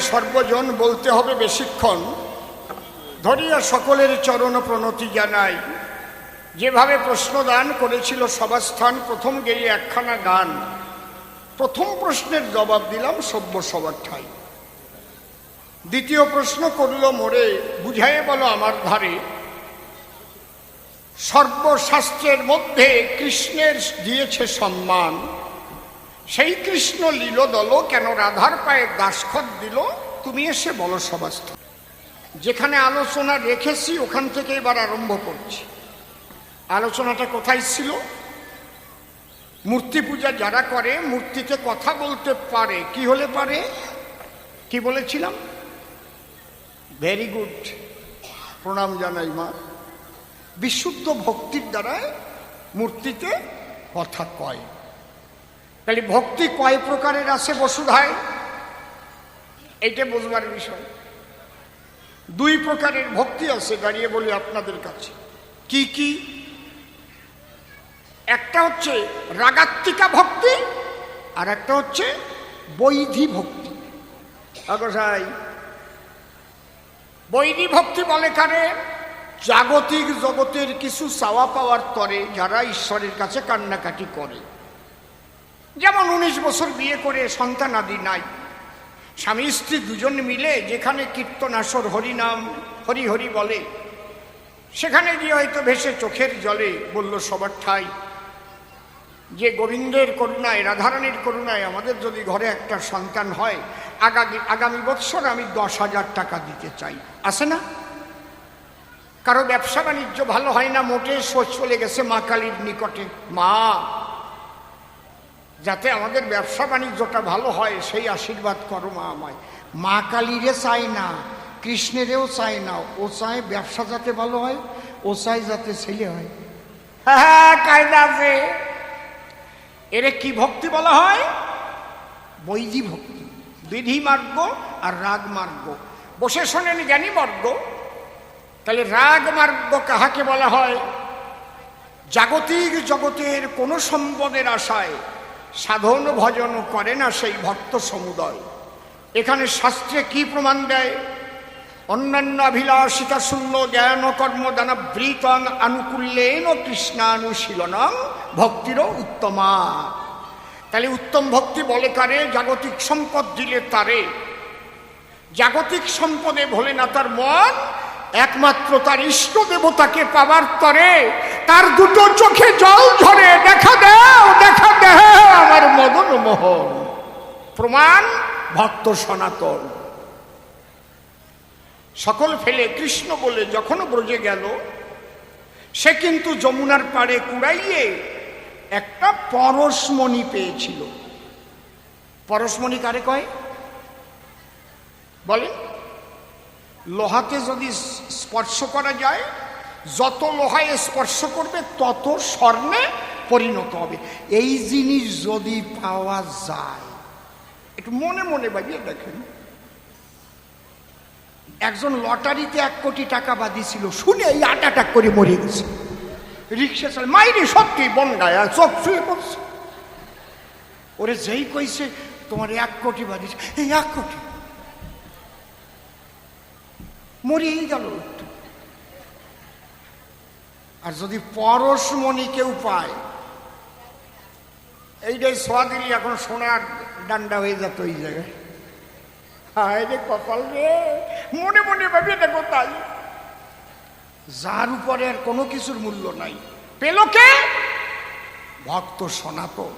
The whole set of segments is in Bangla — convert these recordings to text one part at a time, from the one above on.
সর্বজন বলতে হবে বেশিক্ষণ। ধরিয়া সকলের চরণ প্রণতি জানাই। যেভাবে প্রশ্নদান করেছিল সভাস্থান, প্রথম গেয়ে একখানা গান। প্রথম প্রশ্নের জবাব দিলাম সভ্য সবার ঠাই। দ্বিতীয় প্রশ্ন করল মোরে, বুঝাইয়ে বলো আমার ধারে, সর্বশাস্ত্রের মধ্যে কৃষ্ণের দিয়েছে সম্মান। সেই কৃষ্ণ লীল দল কেন রাধার পায়ে দাসখত দিল? তুমি এসে বলো সবাস্থ যেখানে আলোচনা রেখেছি, ওখান থেকে এবার আরম্ভ করছি। আলোচনাটা কোথায় ছিল? মূর্তি পূজা যারা করে, মূর্তিতে কথা বলতে পারে। কি হলে পারে? কি বলেছিলাম? ভেরি গুড প্রণাম জানাই মা। বিশুদ্ধ ভক্তির দ্বারা মূর্তিতে কথা কয়। তাহলে ভক্তি কয় প্রকারের আছে বসুধায় এটা বোঝবার বিষয়। দুই প্রকারের ভক্তি আছে, দাঁড়িয়ে বলি আপনাদের কাছে। কি কি? একটা হচ্ছে রাগাত্মিকা ভক্তি, আর একটা হচ্ছে বৈধি ভক্তি। আগসাই, বৈধি ভক্তি বলে কারে? জাগতিক জগতের কিছু চাওয়া পাওয়ার তরে যারা ঈশ্বরের কাছে কান্নাকাটি করে। যেমন উনিশ বছর বিয়ে করে সন্তান আদি নাই। স্বামী স্ত্রী দুজন মিলে যেখানে কীর্তন আসর হরিনাম হরি হরি বলে, সেখানে গিয়ে হয়তো ভেসে চোখের জলে বলল সবার ঠাই। যে গোবিন্দের করুণায়, রাধারানীর করুণায় আমাদের যদি ঘরে একটা সন্তান হয়, আগামী আগামী বৎসর আমি দশ হাজার টাকা দিতে চাই। আছে না? কারও ব্যবসা বাণিজ্য ভালো হয় না, মোটে সোচ চলে গেছে মা কালীর নিকটে। মা যাতে আমাদের ব্যবসা বাণিজ্যটা ভালো হয়, সেই আশীর্বাদ করো মা আমায়। মা কালীরে চাই না, কৃষ্ণেরেও চাই না, ও চায় ব্যবসা যাতে ভালো হয়, ও চায় যাতে ছেলে হয়। হ্যাঁ এরে কি ভক্তি বলা হয়? বৈধি ভক্তি। বিধি মার্গ আর রাগ মার্গ। বসে শোনেন জ্ঞানী মার্গ তাহলে রাগ মার্গ কাহাকে বলা হয়? জাগতিক জগতের কোন সম্পদের আশায়। সাধন ভজন করে না সেই ভক্ত সমুদয়। এখানে শাস্ত্রে কি প্রমাণ দেয়? অন্যান্য অভিলাষিতা শূন্য জ্ঞান কর্ম দানা বৃতং আনুকূল্যেন কৃষ্ণানুশীলনং ভক্তিরও উত্তমা। তাহলে উত্তম ভক্তি বলে কারে? জাগতিক সম্পদ দিলে তারে। জাগতিক সম্পদে ভোলে না তার মন, একমাত্র তার ইষ্ট দেবতাকে পাবার তরে। তার দুটো চোখে জল ঝরে দেখা দাও, দেখা দেও, আমার মদন মোহন। প্রমাণ, ভক্ত সনাতন। সকল ফেলে কৃষ্ণ বলে যখন ব্রজে গেল, সে কিন্তু যমুনার পাড়ে কুড়াইয়ে একটা পরশমণি পেয়েছিল। পরশমণি কারে কয়? বলেন, লোহাকে যদি স্পর্শ করা যায় যত লোহায় স্পর্শ করবে, তত স্বর্ণে পরিণত হবে। এই জিনিস যদি পাওয়া যায়, একটু মনে মনে বাজিয়ে দেখেন। একজন লটারিতে এক কোটি টাকা বাদিয়েছিল শুনে এই আট আটাক করে মরে গেছে। রিক্সা চালে মাইরে সত্যি বন্ডায় আর চোখ শুয়ে পড়ছে। ওরে যেই কইছে, তোমার এক কোটি বাদিয়েছে এই এক কোটি। মরিয়েই গেল। আর যদি পরশমণি কেউ পায় এইটাই সোয়া দিলি এখন সোনার ডান্ডা হয়ে যেত ওই জায়গায়। হায় রে কপাল রে, মনে মনে ভাবি দেখো তাই যার উপরে আর কোনো কিছুর মূল্য নাই। পেল কে? ভক্ত সনাতন।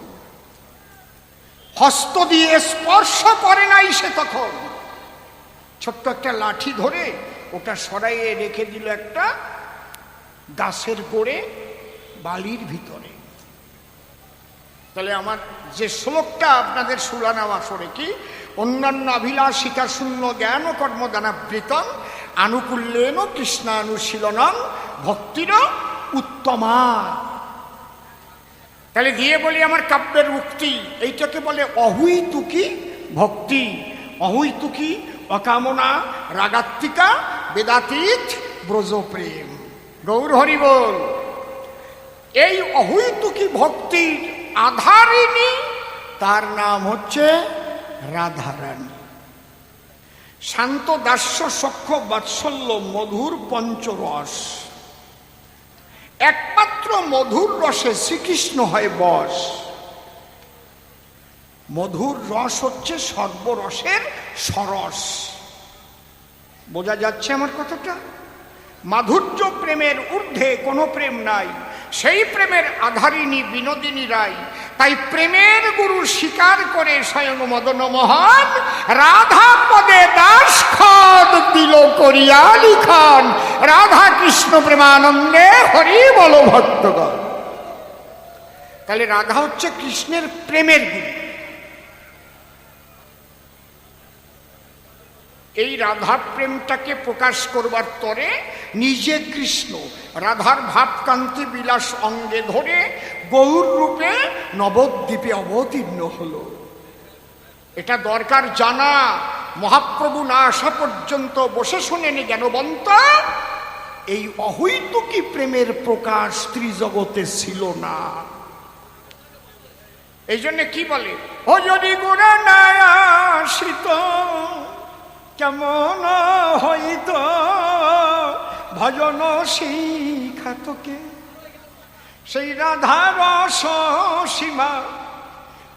হস্ত দিয়ে স্পর্শ করে নাই সে তখন। ছোট্ট একটা লাঠি ধরে ওটা সরাইয়ে রেখে দিল একটা গাছের গোড়ে, বালির ভিতরে। তাহলে আমার যে শ্লোকটা আপনাদের সুরানাম আসরে কি? অন্যান্য অভিলাষিতা শূন্য জ্ঞান ও কর্মদানাবৃতম আনুকূল্যেন কৃষ্ণানুশীলনম ভক্তির উত্তমা। তাহলে দিয়ে বলি আমার কাব্যের উক্তি, এইটাকে বলে অহুইতুকি ভক্তি। অহুইতুকি অকামনা রাগাত্মিকা বেদাতীত ব্রজপ্রেম। গৌর হরি বল, এই অহুইতুকি ভক্তির আধারিণী, তার নাম হচ্ছে রাধারানী। শান্ত দাস্য সখ্য বাৎসল্য মধুর পঞ্চরস। একমাত্র মধুর রসে শ্রীকৃষ্ণ হয় বস। মধুর রস হচ্ছে সর্বরসের সরস। বোঝা যাচ্ছে আমার কথাটা? মাধুর্য প্রেমের ঊর্ধ্বে কোনো প্রেম নাই, সেই প্রেমের আধারিনী বিনোদিনী রায়। তাই প্রেমের গুরু স্বীকার করে স্বয়ং মদন মোহন রাধা পদে দাস খদ দিল করিয়া লিখন। রাধা কৃষ্ণ প্রেমানন্দে হরি বল ভক্তগণ। তাহলে রাধা হচ্ছে কৃষ্ণের প্রেমের গুরু। এই রাধা প্রেমটাকে প্রকাশ করবার তরে নিজে কৃষ্ণ, রাধার ভাবকান্তি বিলাস অঙ্গে ধরে গৌর রূপে নবদ্বীপে অবতীর্ণ হলো। এটা দরকার জানা, মহাপ্রভু না আসা পর্যন্ত বসে শোনেনি জ্ঞানবন্ত। এই অহৈতুকী প্রেমের প্রকাশ ত্রিজগতে ছিল না। এই জন্য কি বলে? ও যদি গুণা না আসিত কেমন হইত? ভজন শিখাতকে সেই রাধার সীমা,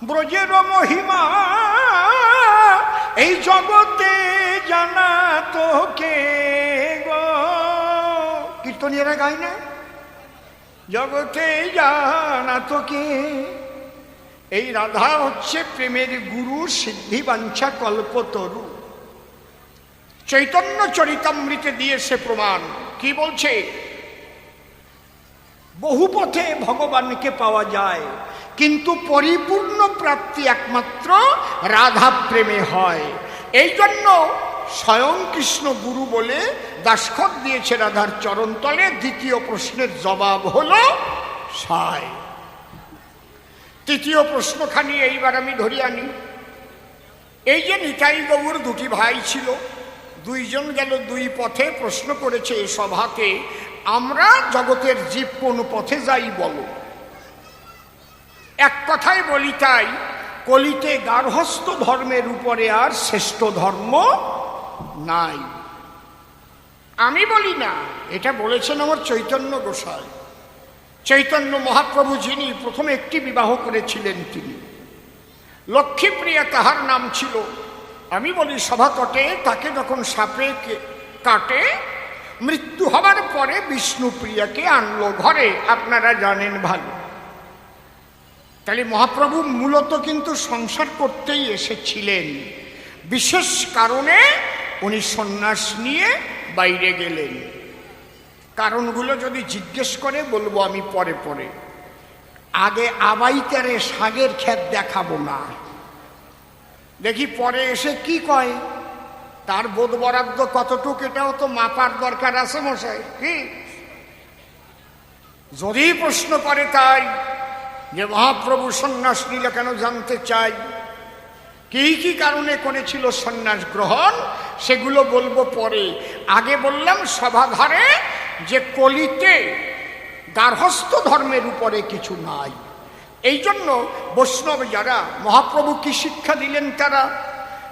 ব্রজের মহিমা, এই জগতে জানা তোকে গো। কীর্তনীয়রা না? জগতে জানা তোকে। এই রাধা হচ্ছে প্রেমের গুরু সিদ্ধি বাঞ্ছা কল্পতরু। চৈতন্য চরিতামৃতে দিয়েছে প্রমাণ। কি বলছে? বহু পথে ভগবানকে পাওয়া যায়, কিন্তু পরিপূর্ণ প্রাপ্তি একমাত্র রাধা প্রেমে হয়। এই জন্য স্বয়ং কৃষ্ণ গুরু বলে দাসখত দিয়েছে রাধার চরণতলে। দ্বিতীয় প্রশ্নের জবাব হলো সায়। তৃতীয় প্রশ্নখানি এইবার আমি ধরি আনি। এই যে নিতাই গৌর দুটি ভাই ছিল দুইজন গেল দুই পথে প্রশ্ন করেছে এ সভাতে আমরা জগতের জীব কোন পথে যাই বলো? এক কথায় বলি তাই, কলিতে গার্হস্থ ধর্মের উপরে আর শ্রেষ্ঠ ধর্ম নাই। আমি বলি না, এটা বলেছেন আমার চৈতন্য গোসাই। চৈতন্য মহাপ্রভু যিনি, প্রথমে একটি বিবাহ করেছিলেন তিনি। লক্ষ্মীপ্রিয়া তাহার নাম ছিল আমি বলি সভাতটে তাকে যখন সাপে কাটে, মৃত্যু হবার পরে বিষ্ণুপ্রিয়াকে আনলো ঘরে। আপনারা জানেন ভালো। তাহলে মহাপ্রভু মূলত কিন্তু সংসার করতেই এসেছিলেন। বিশেষ কারণে উনি সন্ন্যাস নিয়ে বাইরে গেলেন। কারণগুলো যদি জিজ্ঞেস করে, বলব আমি পরে পরে। আগে আবাইতারে শাগের ক্ষেত দেখাবো না। দেখি পরে এসে কি কয়? তার বোধ বরাদ্দ কতটুক এটাও তো মাপার দরকার আছে মশাই, কি? যদি প্রশ্ন করে তাই, যে মহাপ্রভু সন্ন্যাস নিলে কেন জানতে চাই? কি কি কারণে করেছিল সন্ন্যাস গ্রহণ? সেগুলো বলব পরে। আগে বললাম সভাধারে যে কলিতে গার্হস্থ ধর্মের উপরে কিছু নাই। এই জন্য বৈষ্ণব যারা, মহাপ্রভু কি শিক্ষা দিলেন তারা?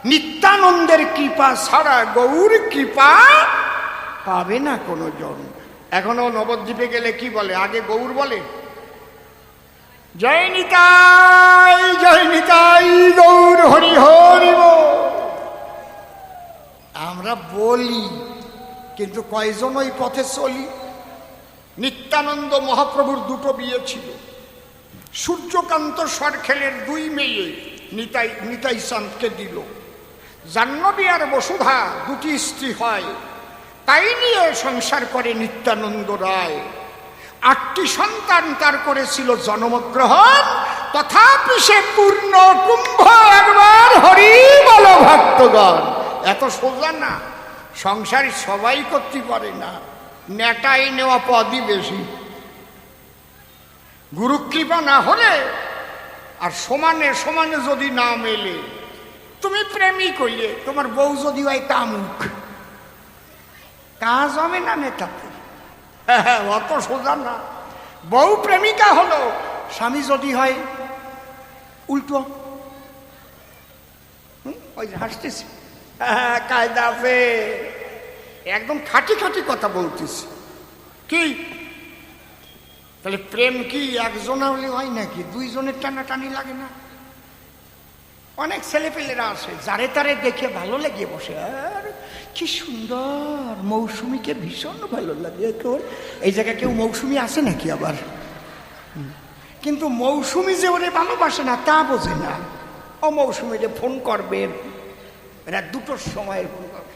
নিত্যানন্দের কৃপা ছাড়া গৌর কৃপা পাবে না কোনো জন এখনও নবদ্বীপে গেলে কি বলে? আগে গৌর বলে। জয় নিতাই জয় নিতাই, গৌর হরি হরি আমরা বলি, কিন্তু কয়জন ওই পথে চলি? নিত্যানন্দ মহাপ্রভুর দুটো বিয়ে ছিল। সূর্যকান্ত সরখেলের দুই মেয়ে নিতাই নিতাই চাঁদকে দিল। জাহ্নবী আর বসুধা দুটি স্ত্রী হয়। তাই নিয়ে সংসার করে নিত্যানন্দ রায়। আটটি সন্তান তার করেছিল জন্মগ্রহণ, তথাপি সে পূর্ণ কুম্ভ একবার হরি বল ভক্তগণ এত সোজা না, সংসার সবাই করতে পারে না। নেটাই নেওয়া পদই বেশি। গুরুকৃপা না হলে আর সমানে সমানে যদি না মেলে তুমি প্রেমই কইলে তোমার বউ যদি হয় তামুক কাজ হবে না নেতাতে হ্যাঁ, অত সোজা না। বউ প্রেমিকা হলো স্বামী যদি হয় উল্টো। ওই যে হাসতেছি। হ্যাঁ, কায়দা একদম খাঁটি খাঁটি কথা বলতেছি। কি? তাহলে প্রেম কি একজনা হলে হয় নাকি? দুইজনের টানাটানি লাগে না? অনেক ছেলেপেলেরা আসে যারে তারে দেখে ভালো লেগে বসে। আর কি সুন্দর, মৌসুমীকে ভীষণ ভালো লাগে তোর। এই জায়গায় কেউ মৌসুমি আসে নাকি আবার? কিন্তু মৌসুমী যে ওরে ভালোবাসে না, তা বোঝে না। ও মৌসুমীরে ফোন করবে, এরা দুটোর সময় ফোন করবে।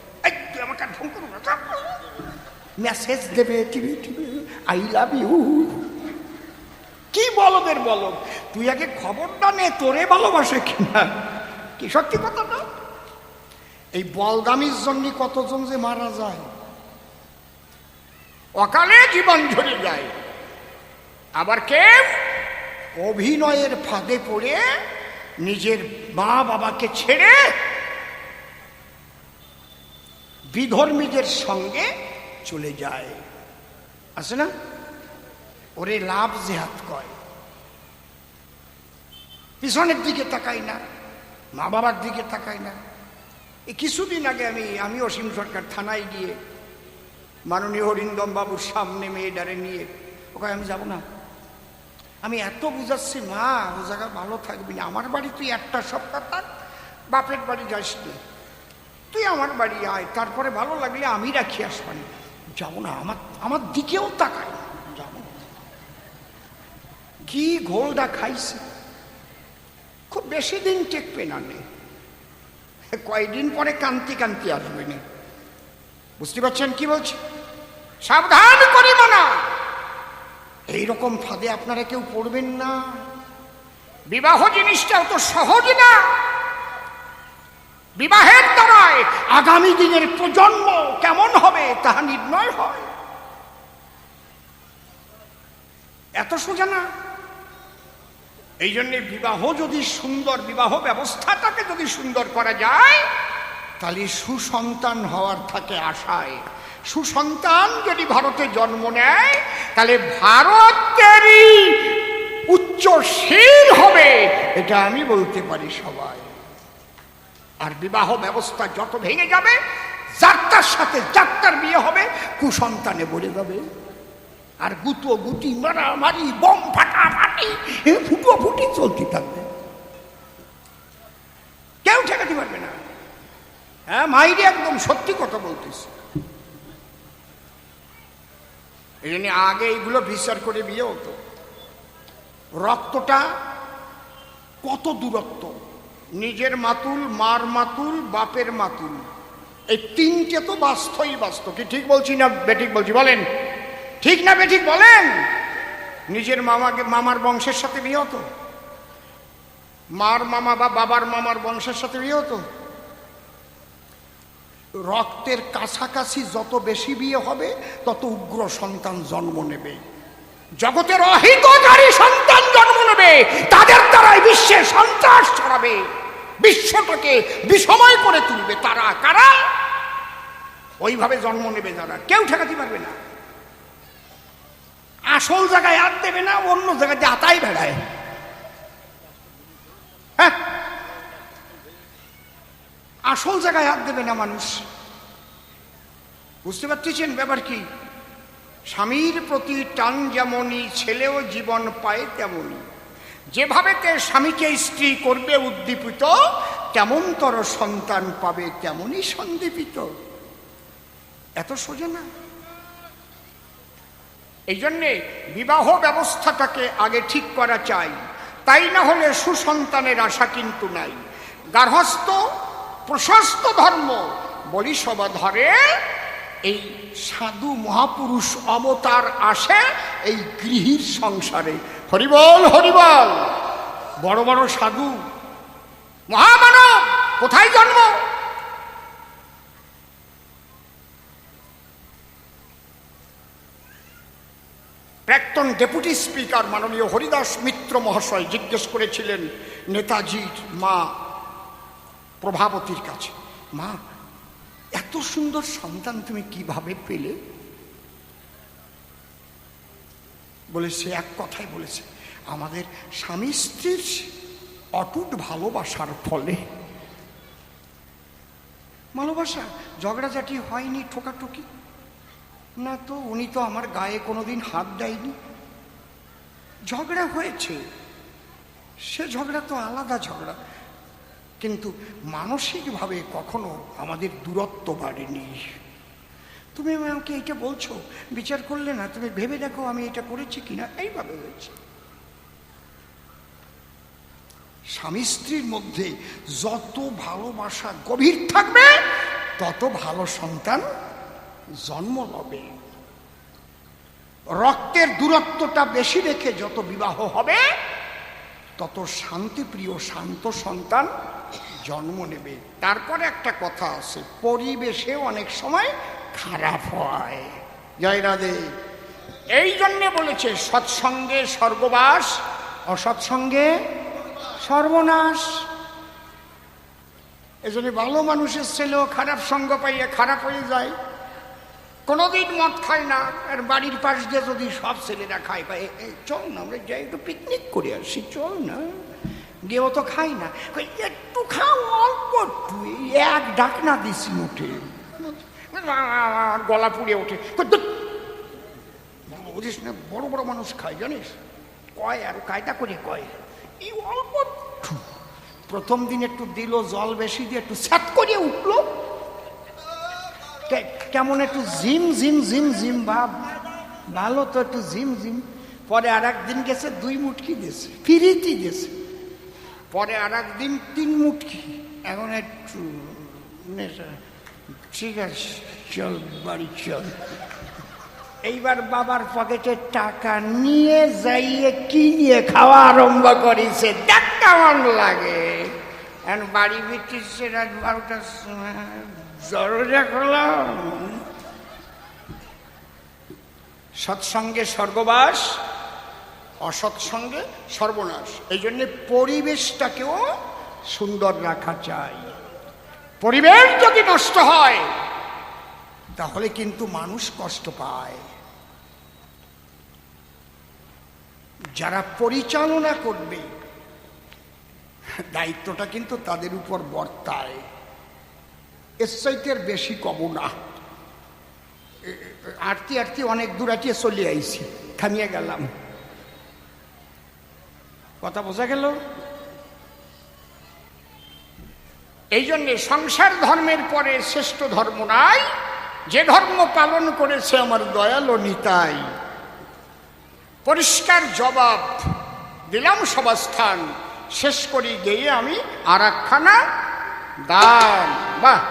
আমাকে ফোন করব মেসেজ দেবে, TV TV I love you কি বলদের বলো? তুই আগে খবরটা নে, তোরে ভালোবাসে কিনা? কি সত্যি কথা না? এই বলদামির জন্য কতজন যে মারা যায়? অকালে জীবন ঝরে যায়। আবার কে অভিনয়ের ফাঁদে পড়ে নিজের মা বাবাকে ছেড়ে বিধর্মীদের সঙ্গে চলে যায়। আছে না? ওরে লাভ জেহাদ কয়। পিছনের দিকে তাকাই না, মা বাবার দিকে তাকাই না। এই কিছুদিন আগে আমি আমি অসীম সরকার থানায় গিয়ে মাননীয় হরিন্দম বাবুর সামনে মেয়েটারে নিয়ে ওকে আমি যাব না। আমি এত বুঝাচ্ছি, মা, ও জায়গা ভালো থাকবি না। আমার বাড়ি তুই একটা সপ্তাহ থাক, বাপের বাড়ি যাস তুই আমার বাড়ি আয়, তারপরে ভালো লাগলে আমি রাখি আসবানি যাব না, আমার আমার দিকেও তাকায় কি ঘোলটা খাইছে? খুব বেশি দিন টেকবে না নে। কয়দিন পরে কান্তি কান্তি আসবে নে। বুঝতে পারছেন কি বলছি? সাবধান করি মানা এইরকম ফাঁদে আপনারা কেউ পড়বেন না। বিবাহ জিনিসটা অত সহজ না। বিবাহের দ্বারায় আগামী দিনের প্রজন্ম কেমন হবে তাহা নির্ণয় হয়। এত সোজা না? এই জন্যে বিবাহ যদি সুন্দর বিবাহ ব্যবস্থাটাকে যদি সুন্দর করা যায়, তাহলে সুসন্তান হওয়ার থাকে আশায়। সুসন্তান যদি ভারতে জন্ম নেয়, তাহলে ভারতেরই উচ্চশীল হবে, এটা আমি বলতে পারি সবাই। আর বিবাহ ব্যবস্থা যত ভেঙে যাবে যাত্রার সাথে যাত্রার বিয়ে হবে, কুসন্তানে বলে যাবে। আর গুতো গুটি মারামারি, বম ফাটাফাটি, এ ফুটো ফুটি চলতে থাকবে। কেউ ঠেকাতে পারবে না। হ্যাঁ মাইরে একদম সত্যি কথা বলতেছে। এই জন্য আগে এইগুলো বিচার করে বিয়ে হতো। রক্তটা কত দূরত্ব? নিজের মাতুল, মার মাতুল, বাপের মাতুল। এই তিনটে তো বাস্তই বাস্তব। কি ঠিক বলছি না বেঠিক বলছি? বলেন। ঠিক না বেঠিক বলেন? নিজের মামাকে, মামার বংশের সাথে বিয়ে মার মামা বা বাবার মামার বংশের সাথে বিয়ে রক্তের কাছাকাছি যত বেশি বিয়ে হবে, তত উগ্র সন্তান জন্ম নেবে। জগতের অহিতকারী সন্তান জন্ম নেবে। তাদের দ্বারাই বিশ্বে সন্ত্রাস ছড়াবে। বিশ্বটাকে বিষময় করে তুলবে তারা। কারা? ওইভাবে জন্ম নেবে যারা। কেউ ঠেকাতে পারবে না। আসল জায়গায় হাত দেবে না, অন্য জায়গায় আতাই বেড়ায়। হ্যাঁ? আসল জায়গায় হাত দেবে না মানুষ। বুঝতে পারতেছেন ব্যাপার কি? স্বামীর প্রতি টান যেমনই, ছেলেও জীবন পায় তেমনই। যেভাবে তে স্বামীকে স্ত্রী করবে উদ্দীপিত, তেমনতর সন্তান পাবে তেমনই সন্দীপিত। এত সোজা না? এই জন্যে বিবাহ ব্যবস্থাটাকে আগে ঠিক করা চাই। তাই না হলে সুসন্তানের আশা কিন্তু নাই। গার্হস্থ, প্রশস্ত ধর্ম, বলি ধরে এই সাধু মহাপুরুষ অবতার আসে এই গৃহীর সংসারে। হরিবল হরিবল! বড় বড় সাধু। মহামানব, কোথায় জন্ম? প্রাক্তন ডেপুটি স্পিকার মাননীয় হরিদাস মিত্র মহাশয় জিজ্ঞেস করেছিলেন, নেতাজির মা প্রভাবতীর কাছে, মা, এত সুন্দর সন্তান তুমি কীভাবে পেলে? বলে, সে এক কথাই বলেছে, আমাদের স্বামী স্ত্রীর অটুট ভালোবাসার ফলে। ভালোবাসা ঝগড়াঝাটি হয়নি, ঠোকাঠুকি। না তো, উনি তো আমার গায়ে কোনোদিন হাত দেয়নি। ঝগড়া হয়েছে। সে ঝগড়া তো আলাদা ঝগড়া। কিন্তু মানসিকভাবে কখনো আমাদের দূরত্ব বাড়েনি। তুমি আমাকে এইটা বলছো, বিচার করলে না, তুমি ভেবে দেখো আমি এটা করেছি কিনা, এইভাবে হয়েছে। স্বামী স্ত্রীর মধ্যে যত ভালোবাসা গভীর থাকবে, তত ভালো সন্তান জন্ম লবে রক্তের দূরত্বটা বেশি রেখে যত বিবাহ হবে, তত শান্তিপ্রিয় শান্ত সন্তান জন্ম নেবে। তারপরে একটা কথা আছে পরিবেশে অনেক সময় খারাপ হয়। জয় রাধে। এই জন্যে বলেছে, সৎসঙ্গে স্বর্গবাস, অসৎসঙ্গে সর্বনাশ। এজন্য ভালো মানুষের ছেলেও খারাপ সঙ্গ পাইয়ে খারাপ হয়ে যায়। কোনোদিন মদ খায় না, আর বাড়ির পাশ দিয়ে যদি সব ছেলেরা খায় পায় চল না, আমরা যাই একটু পিকনিক করে আসি, চল না। গিয়েও তো খাই না। একটু খাও, অল্প একটু এক ডাক না দিছি আর গলা পুড়ে ওঠে। বুঝিস না, বড় বড় মানুষ খায়, জানিস? কয় আর কায়দা করে কয়। এই অল্প প্রথম দিন একটু দিল, জল বেশি দিয়ে একটু স্যাট করে উঠল। কেমন একটু জিম জিম জিম জিম ভাব। ভালো তো একটু জিম জিম পরে আর দিন গেছে, দুই মুটকি দিয়েছে, ফিরিতি দিয়েছে। পরে আর দিন তিন মুটকি। এখন একটু ঠিক আছে, চল, বাড়ি চল। এইবার বাবার পকেটে টাকা নিয়ে যাইয়ে কিনিয়ে খাওয়া আরম্ভ করেছে। দেখ কেমন লাগে। এখন বাড়ি ফিরতেছে রাত বারোটার সময়। দরজা খোলাম সৎসঙ্গে স্বর্গবাস, অসৎসঙ্গে সর্বনাশ। এই জন্য পরিবেশটাকেও সুন্দর রাখা চাই। পরিবেশ যদি নষ্ট হয়, তাহলে কিন্তু মানুষ কষ্ট পায়। যারা পরিচালনা করবে, দায়িত্বটা কিন্তু তাদের উপর বর্তায়। এর চাইতে বেশি কব না। আটতি আটতি অনেক দূর আটিয়ে চলে আইছি, থামিয়ে গেলাম। কথা বোঝা গেল? এই জন্যে সংসার ধর্মের পরে শ্রেষ্ঠ ধর্ম নাই, যে ধর্ম পালন করেছে আমার দয়াল নিতাই। পরিষ্কার জবাব দিলাম সবাস্থান শেষ করি গিয়ে আমি আর একখানা দান। বাহ!